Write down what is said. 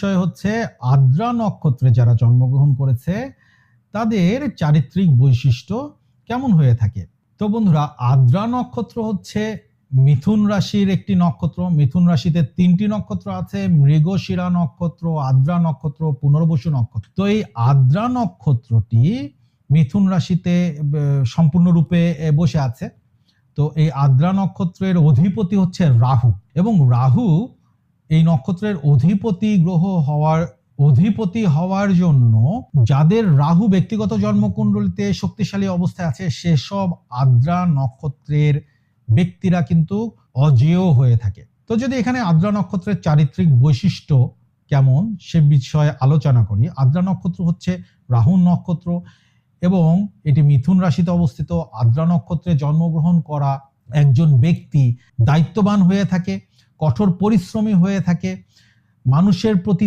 বিষয় হচ্ছে আদ্রা নক্ষত্রে যারা জন্মগ্রহণ করেছে, তাদের চারিত্রিক বৈশিষ্ট্য কেমন হয়ে থাকে? তো বন্ধুরা, আদ্রা নক্ষত্র হচ্ছে মিথুন রাশির একটি নক্ষত্র। মিথুন রাশিতে তিনটি নক্ষত্র আছে, মৃগশিরা নক্ষত্র, আদ্রা নক্ষত্র, পুনর্বসু নক্ষত্র। তো এই আদ্রা নক্ষত্রটি মিথুন রাশিতে সম্পূর্ণরূপে বসে আছে। তো এই আদ্রা নক্ষত্রের অধিপতি হচ্ছে রাহু এবং রাহু এই নক্ষত্রের অধিপতি গ্রহ হওয়ার, অধিপতি হওয়ার জন্য যাদের রাহু ব্যক্তিগত জন্মকুণ্ডলিতে শক্তিশালী অবস্থায় আছে, সেসব আদ্রা নক্ষত্রের ব্যক্তিরা কিন্তু অজেয় হয়ে থাকে। তো যদি এখানে আদ্রা নক্ষত্রের চারিত্রিক বৈশিষ্ট্য কেমন, সে বিষয়ে আলোচনা করি। আদ্রা নক্ষত্র হচ্ছে রাহু নক্ষত্র এবং এটি মিথুন রাশিতে অবস্থিত। আদ্রা নক্ষত্রে জন্মগ্রহণ করা একজন ব্যক্তি দায়িত্ববান হয়ে থাকে। কঠোর পরিশ্রমী হয়ে থাকে। মানুষের প্রতি